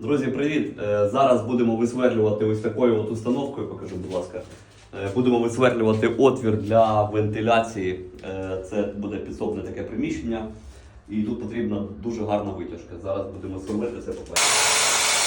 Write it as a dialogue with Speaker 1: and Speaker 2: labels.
Speaker 1: Друзі, привіт! Е, зараз будемо висверлювати ось такою от установкою, покажу, будь ласка. Е, будемо висверлювати отвір для вентиляції. Е, це буде підсобне таке приміщення. І тут потрібна дуже гарна витяжка. Зараз будемо сверлити це попередньо.